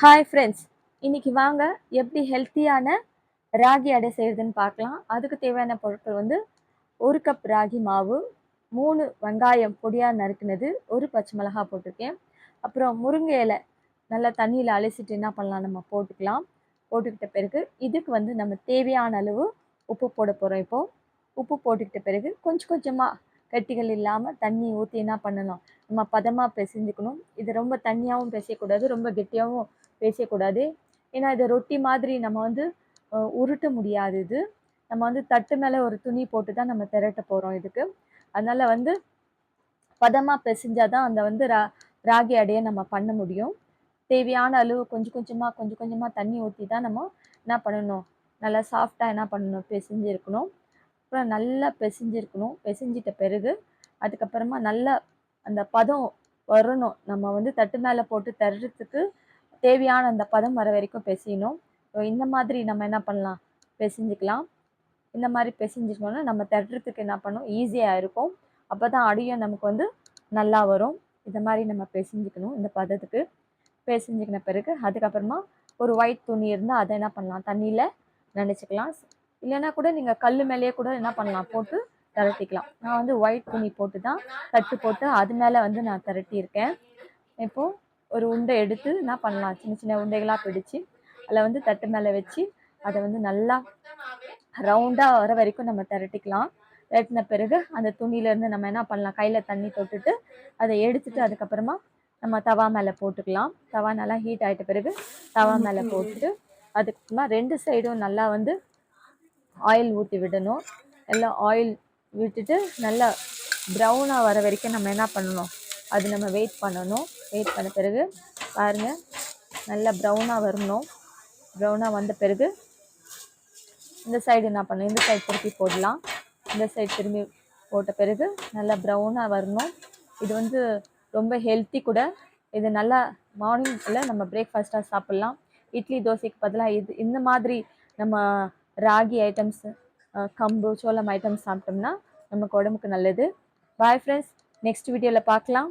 Hi friends இன்றைக்கி வாங்க எப்படி ஹெல்த்தியான ராகி அடை செய்யறதுன்னு பார்க்கலாம். அதுக்கு தேவையான பொருட்கள் வந்து ஒரு கப் ராகி மாவு மூணு வெங்காயம் பொடியாக நறுக்குனது ஒரு பச்சை மிளகா போட்டிருக்கேன். அப்புறம் முருங்கை இலை நல்லா தண்ணியில் அலசிட்டு என்ன பண்ணலாம் நம்ம போட்டுக்கலாம். போட்டுக்கிட்ட பிறகு இதுக்கு வந்து நம்ம தேவையான அளவு உப்பு போட போகிறோம் இப்போது உப்பு போட்டுக்கிட்ட பிறகு கொஞ்சம் கொஞ்சமாக கட்டிகள் இல்லாமல் தண்ணி ஊற்றி என்ன பண்ணணும் நம்ம பதமாக பிசைஞ்சுக்கணும். இது ரொம்ப தண்ணியாகவும் பிசையக்கூடாது ரொம்ப கெட்டியாகவும் பேசக்கூடாது. ஏன்னா இது ரொட்டி மாதிரி நம்ம வந்து உருட்ட முடியாது இது. நம்ம வந்து தட்டு மேலே ஒரு துணி போட்டு தான் நம்ம திரட்ட போகிறோம் இதுக்கு. அதனால் வந்து பதமாக பிசைஞ்சால் தான் அந்த வந்து ரா ராகி அடையை நம்ம பண்ண முடியும். தேவையான அளவு கொஞ்சம் கொஞ்சமாக கொஞ்சம் கொஞ்சமாக தண்ணி ஊற்றி தான் நம்ம என்ன பண்ணணும்? நல்லா சாஃப்டாக என்ன பண்ணணும்? பிசைஞ்சிருக்கணும். அப்புறம் நல்லா பிசைஞ்சிருக்கணும். பிசைஞ்சிட்ட பிறகு அதுக்கப்புறமா நல்லா அந்த பதம் வரணும். நம்ம வந்து தட்டு மேலே போட்டு தர்றதுக்கு தேவையான அந்த பதம் வர வரைக்கும் பிசையணும். இந்த மாதிரி நம்ம என்ன பண்ணலாம்? பிசைஞ்சுக்கலாம். இந்த மாதிரி பிசைஞ்சிக்கணும்னா நம்ம தட்டுறதுக்கு என்ன பண்ணணும் ஈஸியாக இருக்கும். அப்போ தான் அடியும் நமக்கு வந்து நல்லா வரும். இந்த மாதிரி நம்ம பிசைஞ்சுக்கணும். இந்த பதத்துக்கு பிசைஞ்சிக்கின பிறகு அதுக்கப்புறமா ஒரு ஒயிட் துணி இருந்தால் அதை என்ன பண்ணலாம்? தண்ணியில் நினச்சிக்கலாம். இல்லைன்னா கூட நீங்கள் கல் மேலேயே கூட என்ன பண்ணலாம்? போட்டு திரட்டிக்கலாம். நான் வந்து ஒயிட் துணி போட்டு தான் தட்டு போட்டு அது மேலே வந்து நான் திரட்டியிருக்கேன். இப்போது ஒரு உண்டை எடுத்து நான் பண்ணலாம். சின்ன சின்ன உண்டைகளாக பிடிச்சி அதில் வந்து தட்டு மேலே வச்சு அதை வந்து நல்லா ரவுண்டாக வர வரைக்கும் நம்ம திரட்டிக்கலாம். திரட்டின பிறகு அந்த துணியிலேருந்து நம்ம என்ன பண்ணலாம்? கையில் தண்ணி தொட்டுட்டு அதை எடுத்துட்டு அதுக்கப்புறமா நம்ம தவா மேலே போட்டுக்கலாம். தவா நல்லா ஹீட் ஆகிட்ட பிறகு தவா மேலே போட்டுட்டு அதுக்கப்புறமா ரெண்டு சைடும் நல்லா வந்து ஆயில் ஊற்றி விடணும். எல்லாம் ஆயில் விட்டுட்டு நல்லா ப்ரௌனாக வர வரைக்கும் நம்ம என்ன பண்ணணும்? அது நம்ம வெயிட் பண்ணணும். வெயிட் பண்ண பிறகு பாருங்கள் நல்லா ப்ரௌனாக வரணும். ப்ரௌனாக வந்த பிறகு இந்த சைடு என்ன பண்ணணும்? இந்த சைடு திருப்பி போடலாம். இந்த சைடு திரும்பி போட்ட பிறகு நல்லா ப்ரௌனாக வரணும். இது வந்து ரொம்ப ஹெல்த்தி கூட. இது நல்லா மார்னிங்கில் நம்ம பிரேக்ஃபாஸ்ட்டாக சாப்பிட்லாம். இட்லி தோசைக்கு பதிலாக இது இந்த மாதிரி நம்ம ராகி ஐட்டம்ஸு கம்பு சோளம் ஐட்டம் சாப்பிட்டோம்னா நமக்கு உடம்புக்கு நல்லது. பாய் ஃப்ரெண்ட்ஸ் நெக்ஸ்ட் வீடியோவில் பார்க்கலாம்.